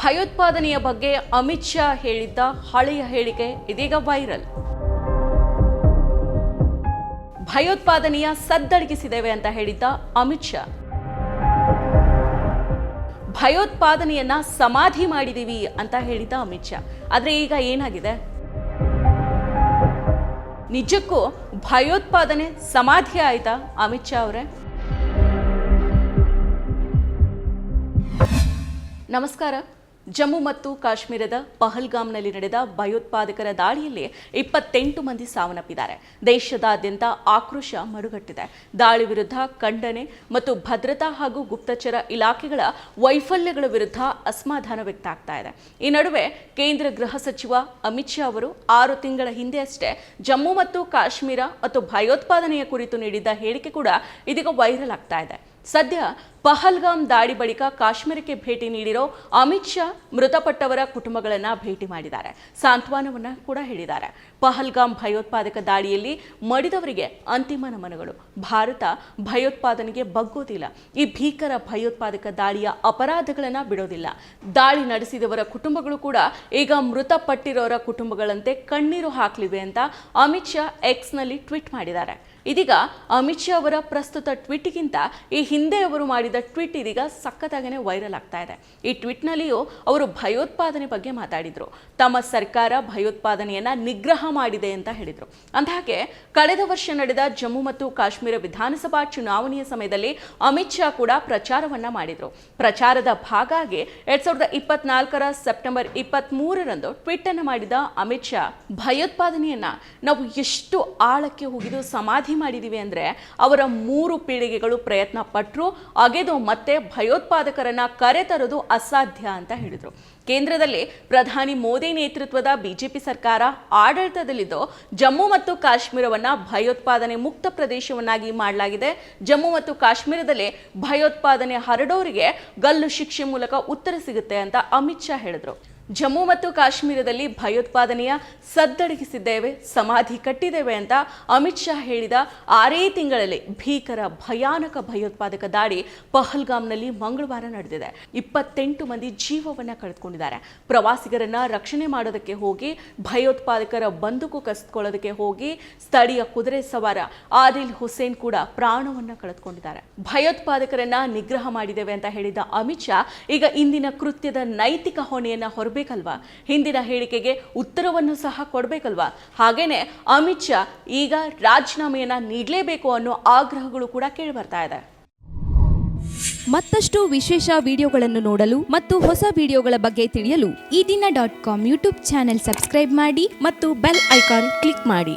ಭಯೋತ್ಪಾದನೆಯ ಬಗ್ಗೆ ಅಮಿತ್ ಶಾ ಹೇಳಿದ್ದ ಹಳೆಯ ಹೇಳಿಕೆ ಇದೀಗ ವೈರಲ್. ಭಯೋತ್ಪಾದನೆಯ ಸದ್ದಡಗಿಸಿದ್ದೇವೆ ಅಂತ ಹೇಳಿದ್ದ ಅಮಿತ್ ಶಾ. ಭಯೋತ್ಪಾದನೆಯನ್ನ ಸಮಾಧಿ ಮಾಡಿದೀವಿ ಅಂತ ಹೇಳಿದ್ದ ಅಮಿತ್ ಶಾ. ಆದ್ರೆ ಈಗ ಏನಾಗಿದೆ? ನಿಜಕ್ಕೂ ಭಯೋತ್ಪಾದನೆ ಸಮಾಧಿ ಆಯ್ತಾ ಅಮಿತ್ ಶಾ ಅವರೇ? ನಮಸ್ಕಾರ. ಜಮ್ಮು ಮತ್ತು ಕಾಶ್ಮೀರದ ಪಹಲ್ಗಾಮ್ನಲ್ಲಿ ನಡೆದ ಭಯೋತ್ಪಾದಕರ ದಾಳಿಯಲ್ಲಿ ಇಪ್ಪತ್ತೆಂಟು ಮಂದಿ ಸಾವನ್ನಪ್ಪಿದ್ದಾರೆ. ದೇಶದಾದ್ಯಂತ ಆಕ್ರೋಶ ಮರುಗಟ್ಟಿದೆ. ದಾಳಿ ವಿರುದ್ಧ ಖಂಡನೆ ಮತ್ತು ಭದ್ರತಾ ಹಾಗೂ ಗುಪ್ತಚರ ಇಲಾಖೆಗಳ ವೈಫಲ್ಯಗಳ ವಿರುದ್ಧ ಅಸಮಾಧಾನ ವ್ಯಕ್ತ ಆಗ್ತಾ ಇದೆ. ಈ ನಡುವೆ ಕೇಂದ್ರ ಗೃಹ ಸಚಿವ ಅಮಿತ್ ಶಾ ಅವರು ಆರು ತಿಂಗಳ ಹಿಂದೆ ಅಷ್ಟೇ ಜಮ್ಮು ಮತ್ತು ಕಾಶ್ಮೀರ ಮತ್ತು ಭಯೋತ್ಪಾದನೆಯ ಕುರಿತು ನೀಡಿದ್ದ ಹೇಳಿಕೆ ಕೂಡ ಇದೀಗ ವೈರಲ್ ಆಗ್ತಾ ಇದೆ. ಸದ್ಯ ಪಹಲ್ಗಾಮ್ ದಾಳಿ ಬಳಿಕ ಕಾಶ್ಮೀರಕ್ಕೆ ಭೇಟಿ ನೀಡಿರೋ ಅಮಿತ್ ಶಾ ಮೃತಪಟ್ಟವರ ಕುಟುಂಬಗಳನ್ನು ಭೇಟಿ ಮಾಡಿದ್ದಾರೆ. ಸಾಂತ್ವನವನ್ನ ಕೂಡ ಹೇಳಿದ್ದಾರೆ. ಪಹಲ್ಗಾಮ್ ಭಯೋತ್ಪಾದಕ ದಾಳಿಯಲ್ಲಿ ಮಡಿದವರಿಗೆ ಅಂತಿಮ ನಮನಗಳು. ಭಾರತ ಭಯೋತ್ಪಾದನೆಗೆ ಬಗ್ಗೋದಿಲ್ಲ. ಈ ಭೀಕರ ಭಯೋತ್ಪಾದಕ ದಾಳಿಯ ಅಪರಾಧಗಳನ್ನ ಬಿಡೋದಿಲ್ಲ. ದಾಳಿ ನಡೆಸಿದವರ ಕುಟುಂಬಗಳು ಕೂಡ ಈಗ ಮೃತಪಟ್ಟಿರೋರ ಕುಟುಂಬಗಳಂತೆ ಕಣ್ಣೀರು ಹಾಕಲಿವೆ ಅಂತ ಅಮಿತ್ ಶಾ ಎಕ್ಸ್ನಲ್ಲಿ ಟ್ವೀಟ್ ಮಾಡಿದ್ದಾರೆ. ಇದೀಗ ಅಮಿತ್ ಶಾ ಅವರ ಪ್ರಸ್ತುತ ಟ್ವೀಟ್ಗಿಂತ ಈ ಹಿಂದೆ ಅವರು ಮಾಡಿದ ಟ್ವೀಟ್ ಇದೀಗ ಸಖತ್ತಾಗೇ ವೈರಲ್ ಆಗ್ತಾ ಇದೆ. ಈ ಟ್ವೀಟ್ನಲ್ಲಿಯೂ ಅವರು ಭಯೋತ್ಪಾದನೆ ಬಗ್ಗೆ ಮಾತಾಡಿದ್ರು. ತಮ್ಮ ಸರ್ಕಾರ ಭಯೋತ್ಪಾದನೆಯನ್ನ ನಿಗ್ರಹ ಮಾಡಿದೆ ಅಂತ ಹೇಳಿದ್ರು. ಅಂದಹಾಗೆ, ಕಳೆದ ವರ್ಷ ನಡೆದ ಜಮ್ಮು ಮತ್ತು ಕಾಶ್ಮೀರ ವಿಧಾನಸಭಾ ಚುನಾವಣೆಯ ಸಮಯದಲ್ಲಿ ಅಮಿತ್ ಶಾ ಕೂಡ ಪ್ರಚಾರವನ್ನ ಮಾಡಿದ್ರು. ಪ್ರಚಾರದ ಭಾಗ ಆಗಿ ಎರಡ್ ಸಾವಿರದ ಇಪ್ಪತ್ನಾಲ್ಕರ ಸೆಪ್ಟೆಂಬರ್ ಇಪ್ಪತ್ತ್ ಮೂರರಂದು ಟ್ವೀಟ್ ಮಾಡಿದ ಅಮಿತ್ ಶಾ, ಭಯೋತ್ಪಾದನೆಯನ್ನ ನಾವು ಎಷ್ಟು ಆಳಕ್ಕೆ ಹೋಗಿದ್ದು ಸಮಾಧಿ ಮಾಡಿದೀವಿ ಅಂದ್ರೆ ಅವರ ಮೂರು ಪೀಳಿಗೆಗಳು ಪ್ರಯತ್ನ ಪಟ್ಟರು ಅಗೆದು ಮತ್ತೆ ಭಯೋತ್ಪಾದಕರನ್ನ ಕರೆತರೋದು ಅಸಾಧ್ಯ ಅಂತ ಹೇಳಿದರು. ಕೇಂದ್ರದಲ್ಲಿ ಪ್ರಧಾನಿ ಮೋದಿ ನೇತೃತ್ವದ ಬಿಜೆಪಿ ಸರ್ಕಾರ ಆಡಳಿತದಲ್ಲಿದ್ದು, ಜಮ್ಮು ಮತ್ತು ಕಾಶ್ಮೀರವನ್ನ ಭಯೋತ್ಪಾದನೆ ಮುಕ್ತ ಪ್ರದೇಶವನ್ನಾಗಿ ಮಾಡಲಾಗಿದೆ. ಜಮ್ಮು ಮತ್ತು ಕಾಶ್ಮೀರದಲ್ಲಿ ಭಯೋತ್ಪಾದನೆ ಹರಡೋರಿಗೆ ಗಲ್ಲು ಶಿಕ್ಷೆ ಮೂಲಕ ಉತ್ತರ ಸಿಗುತ್ತೆ ಅಂತ ಅಮಿತ್ ಶಾ ಹೇಳಿದ್ರು. ಜಮ್ಮು ಮತ್ತು ಕಾಶ್ಮೀರದಲ್ಲಿ ಭಯೋತ್ಪಾದನೆಯ ಸದ್ದಡಗಿಸಿದ್ದೇವೆ, ಸಮಾಧಿ ಕಟ್ಟಿದ್ದೇವೆ ಅಂತ ಅಮಿತ್ ಶಾ ಹೇಳಿದ ಆರೇ ತಿಂಗಳಲ್ಲಿ ಭೀಕರ, ಭಯಾನಕ ಭಯೋತ್ಪಾದಕ ದಾಳಿ ಪಹಲ್ಗಾಮ್ನಲ್ಲಿ ಮಂಗಳವಾರ ನಡೆದಿದೆ. ಇಪ್ಪತ್ತೆಂಟು ಮಂದಿ ಜೀವವನ್ನ ಕಳೆದುಕೊಂಡಿದ್ದಾರೆ. ಪ್ರವಾಸಿಗರನ್ನ ರಕ್ಷಣೆ ಮಾಡೋದಕ್ಕೆ ಹೋಗಿ, ಭಯೋತ್ಪಾದಕರ ಬಂದೂಕು ಕಸಿದುಕೊಳ್ಳೋದಕ್ಕೆ ಹೋಗಿ, ಸ್ಥಳೀಯ ಕುದುರೆ ಸವಾರ ಆದಿಲ್ ಹುಸೇನ್ ಕೂಡ ಪ್ರಾಣವನ್ನ ಕಳೆದುಕೊಂಡಿದ್ದಾರೆ. ಭಯೋತ್ಪಾದಕರನ್ನ ನಿಗ್ರಹ ಮಾಡಿದ್ದೇವೆ ಅಂತ ಹೇಳಿದ ಅಮಿತ್ ಶಾ, ಈಗ ಇಂದಿನ ಕೃತ್ಯದ ನೈತಿಕ ಹೊಣೆಯನ್ನ ಹೊರಬೇಕಲ್ವಾ ಹಿಂದಿನ ಹೇಳಿಕೆಗೆ ಉತ್ತರವನ್ನು ಸಹ ಕೊಡಬೇಕಲ್ವಾ? ಹಾಗೇನೆ ಅಮಿತ್ ಶಾ ಈಗ ರಾಜೀನಾಮೆಯನ್ನು ನೀಡಲೇಬೇಕು ಅನ್ನೋ ಆಗ್ರಹಗಳು ಕೂಡ ಕೇಳಿ ಬರ್ತಾ ಇದೆ. ಮತ್ತಷ್ಟು ವಿಶೇಷ ವಿಡಿಯೋಗಳನ್ನು ನೋಡಲು ಮತ್ತು ಹೊಸ ವಿಡಿಯೋಗಳ ಬಗ್ಗೆ ತಿಳಿಯಲು Eedina dot com YouTube channel subscribe ಮಾಡಿ ಮತ್ತು ಬೆಲ್ ಐಕಾನ್ ಕ್ಲಿಕ್ ಮಾಡಿ.